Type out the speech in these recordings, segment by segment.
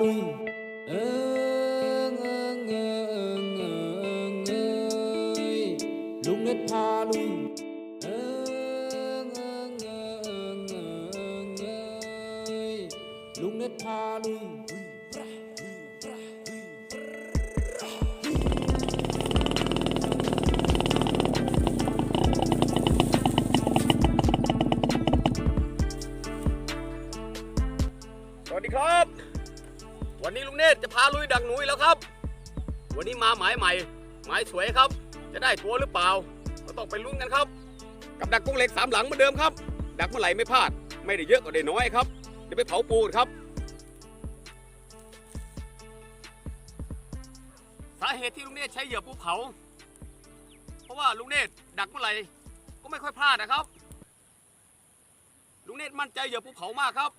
ลุยเอิงเอิงเอิ ดักหนูอีกแล้วครับ วันนี้มาหมายใหม่ หมายสวยครับ จะได้ตัวหรือเปล่า ก็ต้องไปลุ้นกันครับ กับดักกุ้งเหล็กสามหลังเหมือนเดิมครับ ดักเมื่อไหร่ไม่พลาด ไม่ได้เยอะก็ได้น้อยครับเดี๋ยวไปเผาปูนครับ สาเหตุที่ลุงเนตใช้เหยื่อปูเผา เพราะว่าลุงเนตดักเมื่อไหร่ก็ไม่ค่อยพลาดนะครับ ลุงเนตมั่นใจเหยื่อปูเผามากครับ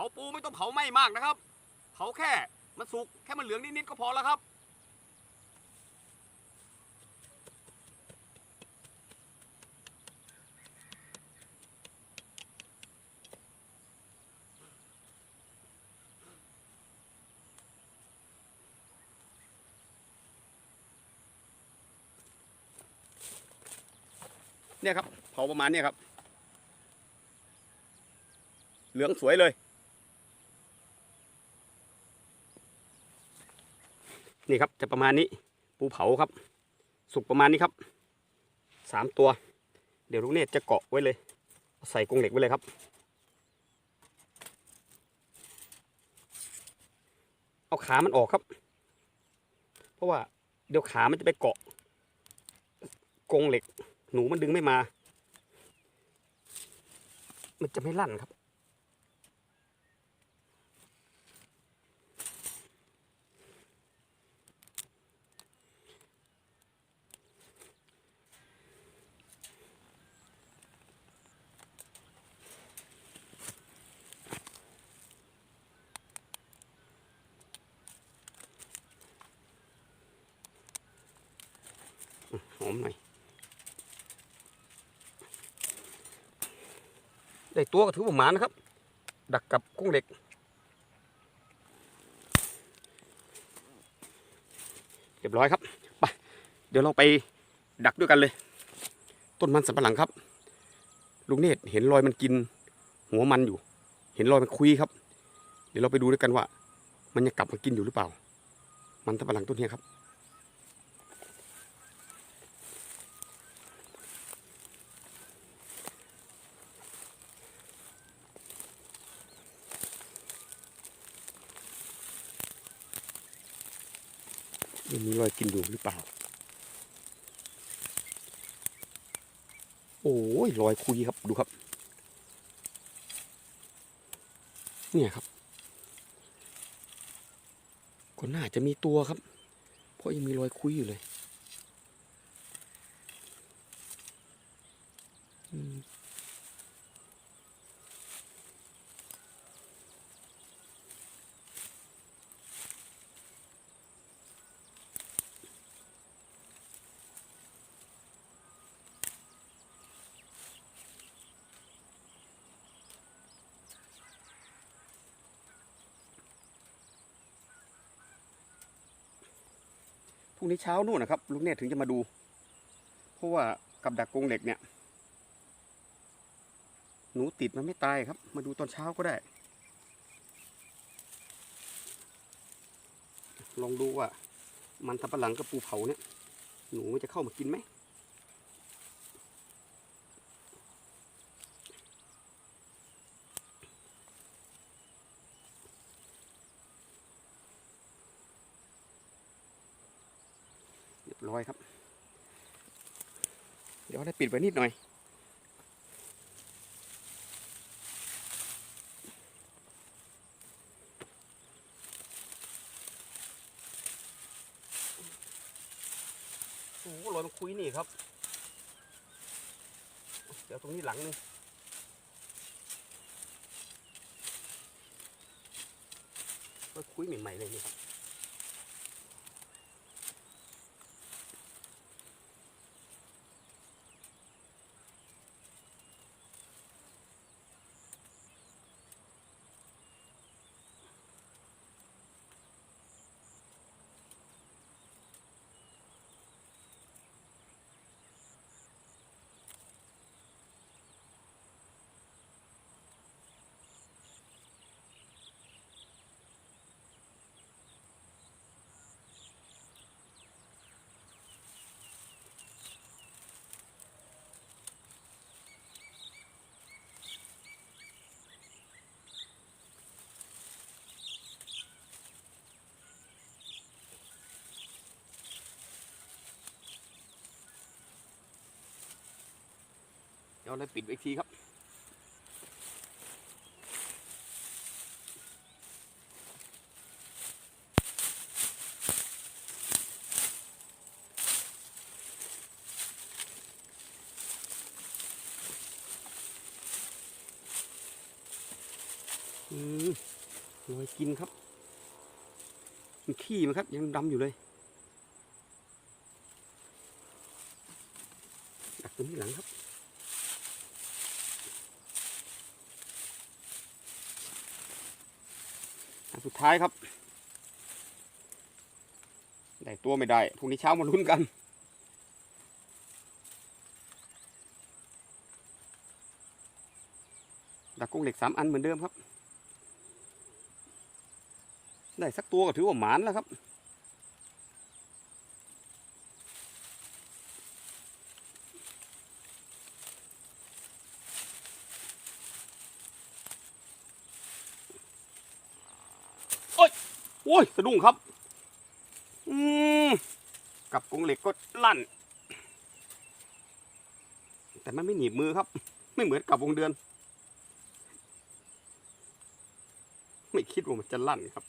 ผาปูไม่ต้องเผาไหม้มากนะครับ เผาแค่มันสุกแค่มันเหลืองนิดๆก็พอแล้วครับ เนี่ยครับ เผาประมาณเนี้ยครับ เหลืองสวยเลย นี่ครับจะประมาณนี้ปูเผาครับ สุกประมาณนี้ครับสามตัว เดี๋ยวลูกเนตรจะเกาะไว้เลย ใส่กรงเหล็กไว้เลยครับ เอาขามันออกครับ เพราะว่าเดี๋ยวขามันจะไปเกาะกรงเหล็ก หนูมันดึงไม่มา มันจะไม่ลั่นครับ หอมหน่อย ได้ตัวก็ถือว่าหมานะครับ ดักกับกุ้งเหล็ก เรียบร้อยครับไปเดี๋ยวเราไปดักด้วยกันเลย ต้นมันสำปะหลังครับ ลุงเนตรเห็นรอยมันกิน หัวมันอยู่ เห็นรอยมันคุยครับ เดี๋ยวเราไปดูด้วยกันว่า มันยังกลับมากินอยู่หรือเปล่า มันสำปะหลังต้นนี้ครับ ยังมีรอยกินอยู่หรือเปล่า โอ้ยรอยคุยครับดูครับเนี่ยครับก็น่าจะมีตัวครับ เพราะยังมีรอยคุยอยู่เลย อืม พรุ่งนี้เช้านู่นนะครับ ลุงเนตถึงจะมาดู เพราะว่ากับดักกรงเหล็กเนี่ย หนูติดมันไม่ตายครับ มาดูตอนเช้าก็ได้ ลองดูว่า มันทับปะหลังกับปูเผาเนี่ย หนูมันจะเข้ามากินไหม ร้อยครับ เดี๋ยวได้ปิดไว้นิดหน่อย โอ้โหรอยมันคุยนี่ครับ เดี๋ยวตรงนี้หลังนึงรอยคุยใหม่ๆเลยนี่ครับ ดี๋ยวเราปิดไว้อีกทีครับ อืมลอยกินครับ มันขี้มันครับ ยังดำอยู่เลยดักตรงนี้หลังครับ อัน สุดท้ายครับ ได้ตัวไม่ได้พรุ่งนี้เช้ามาลุ้นกันดักกุ้งเหล็กสามอันเหมือนเดิมครับ ได้สักตัวก็ถือว่าหมานแล้วครับ โอ้ย โอ้ยสะดุ้งครับ อืมกับกรงเหล็กก็ลั่น แต่มันไม่หนีบมือครับ ไม่เหมือนกับวงเดือน ไม่คิดว่ามันจะลั่นครับ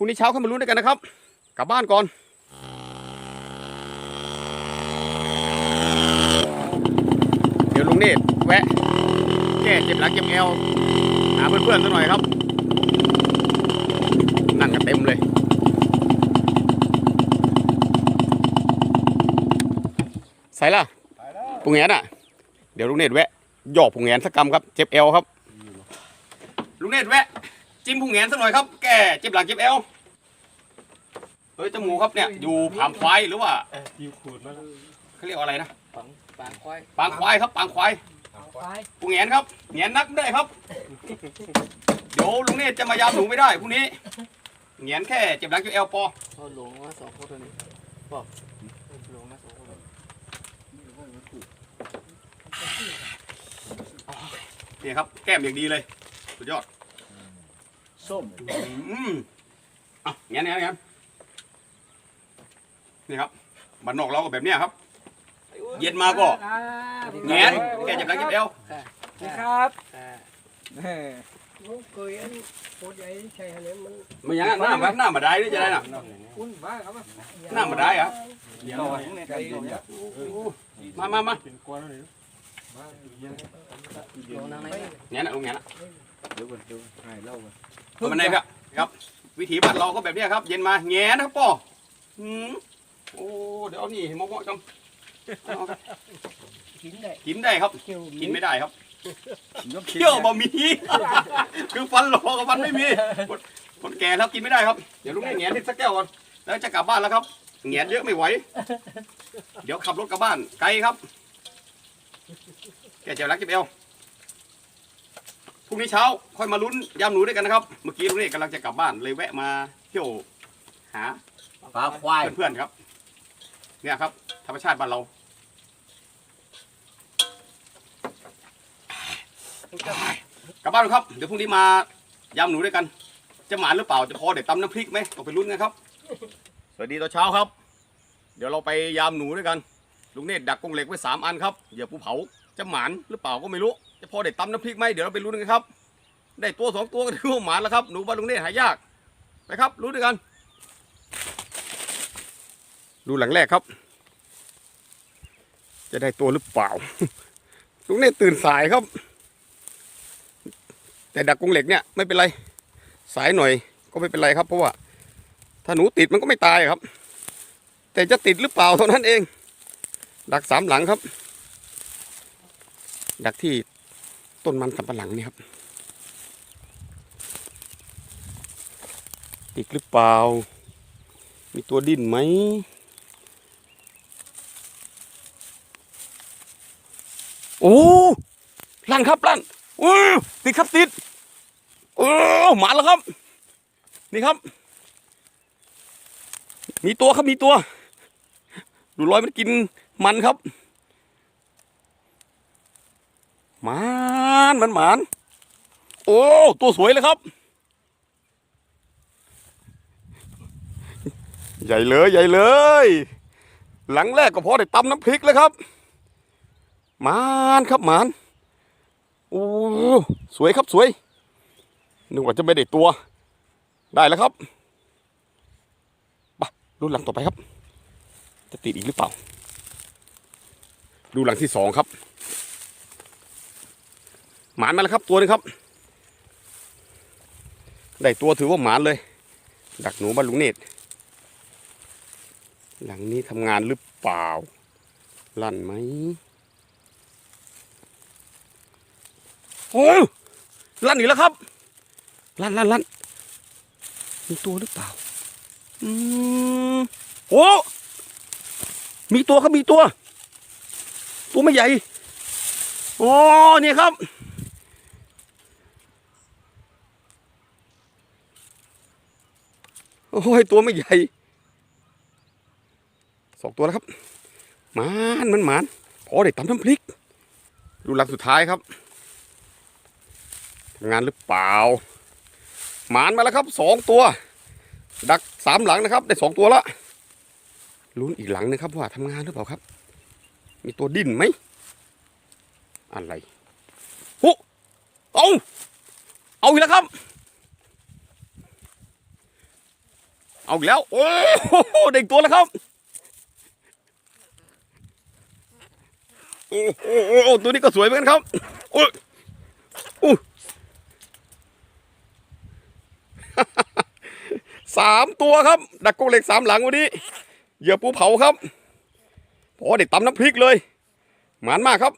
รุ่งนี้เช้าเข้ามาลุ้นด้วยกันนะครับ กลับบ้านก่อนเดี๋ยวลุงเนตแวะ แก้เจ็บหลังเจ็บเอวหาเพื่อนๆสักหน่อยครับ นั่งกันเต็มเลยใส่ละปุงแงนอะ เดี๋ยวลุงเนตแวะหยอกปุงแงนสักกรรมครับ เจ็บเอวครับ ลุงเนตแวะ จิ้มพุงแหงนสักหน่อยครับ แกเจ็บหลังเจ็บเอวเฮ้ยจมูกครับเนี่ยอยู่ผามควายหรือว่ายิวขูดมาแล้วเขาเรียกว่าอะไรนะปังปางควายปางควายครับปางควายควายพุงแหงนครับแหงนนักไม่ได้ครับเดี๋ยวลุงเนตรจะมายามหนูไม่ได้พรุ่งนี้แหงนแค่เจ็บหลังเจ็บเอวพอเขาหลงมาสองคนตัวนี้บอกหลงมาสองคนนี่ครับแก้มอย่างดีเลยสุดยอด ส้มอืมอะแหงนแหงนแหงนนี่ครับบ้านนอกเราก็แบบเนี้ยครับ เย็นมาก็แหงนแก้เจ็บหลังเจ็บเอวนี่ครับอ่าลูกเคยอันโคตรใหญ่ใช่ไหมมันไม่อยังนั้นหน้าแบบหน้ามาได้นี่จะได้น่ะอุ่นบ้าครับหน้ามาได้เหรอะเดี๋ยวไว้ในใจเดี๋ยวมามามาเป็นกวนแล้วนี่หลงนางไหนแหงนนะลุงแหงนนะเดี๋ยวก่อนเดี๋ยวให้เล่ากัน เอามันไหนครับครับ วิถีบ้านเราก็แบบเนี้ยครับ เย็นมาแหงนนะครับป่อหืมโอ้เดี๋ยวเอานี่มาเหมาะจังเอาครับกินได้กินได้ครับเกี่ยวกินไม่ได้ครับเคี่ยวบะหมี่คือฟันหลอกับฟันไม่มีคนคนแก่แล้วกินไม่ได้ครับเดี๋ยวลุงให้แหงนที่สักแก้วก่อนแล้วจะกลับบ้านแล้วครับแหงนเยอะไม่ไหวเดี๋ยวขับรถกลับบ้านไกลครับแกเจ็บรักเจ็บเอว พรุ่งนี้เช้าค่อยมาลุ้นยามหนูด้วยกันนะครับ เมื่อกี้ลุงนี่กำลังจะกลับบ้านเลยแวะมาเที่ยวหาปลาควายเพื่อนๆครับ เนี่ยครับ ธรรมชาติบ้านเรากลับบ้านครับ เดี๋ยวพรุ่งนี้มายำหนูด้วยกัน จะหมานหรือเปล่าจะพอเด็ดตำน้ำพริกไหมต้องไปลุ้นกันครับ สวัสดีตอนเช้าครับ เดี๋ยวเราไปยามหนูด้วยกัน ลุงเนตรดักกรงเหล็กไว้สามอันครับเหยื่อภูเผาจะหมานหรือเปล่าก็ไม่รู้ จะพอเด็ดตำน้ำพริกไหมเดี๋ยวเราไปลุ้กันครับ ได้ตัวสองตัวก็ถือว่าหมาแล้วครับ หนูบ้านลุงเนตหายากไปครับลุ้ด้วยกัน ดูหลังแรกครับ จะได้ตัวหรือเปล่า ลุงเนตตื่นสายครับ แต่ดักกรงเหล็กเนี่ยไม่เป็นไร สายหน่อยก็ไม่เป็นไรครับ เพราะว่า ถ้าหนูติดมันก็ไม่ตายครับ แต่จะติดหรือเปล่าเท่านั้นเอง ดักสามหลังครับ ดักที่ ต้นมันสำปะหลังนี่ครับ ติดหรือเปล่า มีตัวดิ้นไหม โอ้ลั่นครับลั่นโอ้ติดครับติดโอ้หมาแล้วครับ นี่ครับ มีตัวครับมีตัว ดูรอยมันกินมันครับ หมานมันหมาน โอ้ ตัวสวยเลยครับ ใหญ่เลยใหญ่เลย หลังแรกก็พอได้ตำน้ำพริกแล้วครับหมานครับหมานโอ้สวยครับสวยนึกว่าจะไม่ได้ตัว ได้แล้วครับไปรุ่นหลังต่อไปครับ จะติดอีกหรือเปล่า ดูหลังที่สองครับ หมานมาแล้วครับตัวหนึงครับ ได้ตัวถือว่าหมานเลย ดักหนูบ้านลุงเนตหลังนี้ทำงานหรือเปล่า ลั่นไหมโอ้ลั่นอีกแล้วครับ ลั่นลั่นลั่นมีตัวหรือเปล่า อืมโอ้มีตัวครับมีตัว ตัวไม่ใหญ่ โอ้เนี่ยครับ โอ้ยตัวไม่ใหญ่สองตัวแล้วครับหมานมันหมานพอได้ตำน้ำพริกดูหลังสุดท้ายครับทำงานหรือเปล่า หมานมาแล้วครับสองตัว ดักสามหลังนะครับ ได้สองตัวละลุ้นอีกหลังนึงครับว่าทำงานหรือเปล่าครับ มีตัวดิ้นไหมอะไรโอ้เอาเอาอีกแล้วครับ เอาแล้ว โอ้โหได้อีกตัวแล้วครับ โอ้โหโอ้ตัวนี้ก็สวยเหมือนกันครับ โอ้ยโอ้สามตัวครับ ดักกรงเหล็กสามหลังวันนี้เหยื่อปูเผาครับพอได้ตำน้ำพริกเลย หมานมากครับ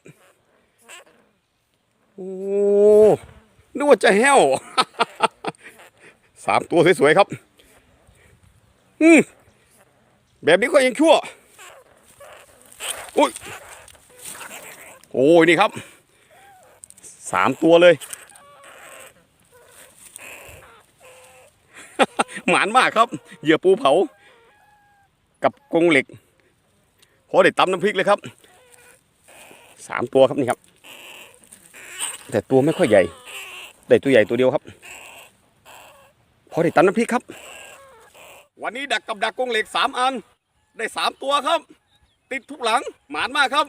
โอ้นึกว่าจะแห้วสามตัวสวยๆครับ อืมแบบนี้ก็ยังชั่วอุ้ยโอ้ยนี่ครับสามตัวเลย หมานมากครับ เหยื่อปูเผา กับกรงเหล็กพอได้ตำน้ำพริกเลยครับสามตัวครับนี่ครับ แต่ตัวไม่ค่อยใหญ่ ได้ตัวใหญ่ตัวเดียวครับ พอได้ตำน้ำพริกครับ วันนี้ดักกับดักกงเหล็กสามอัน ได้สามตัวครับ ติดทุกหลังหมานมากครับ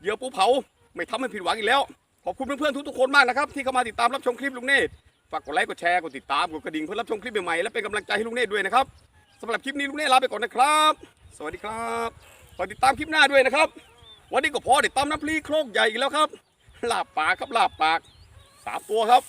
เหยื่อปูเผาไม่ทำให้ผิดหวังอีกแล้ว ขอบคุณเพื่อนๆทุกๆคนมากนะครับ ที่เข้ามาติดตามรับชมคลิปลุงเนตฝากกดไลค์กดแชร์กดติดตามกดกระดิ่งเพื่อรับชมคลิปใหม่ๆและเป็นกำลังใจให้ลุงเนตด้วยนะครับสำหรับคลิปนี้ลุงเนตลาไปก่อนนะครับ สวัสดีครับฝากติดตามคลิปหน้าด้วยนะครับ วันนี้ก็พอได้ตำน้ำพริกโครกใหญ่อีกแล้วครับลาบปากครับลาบปากสามตัวครับ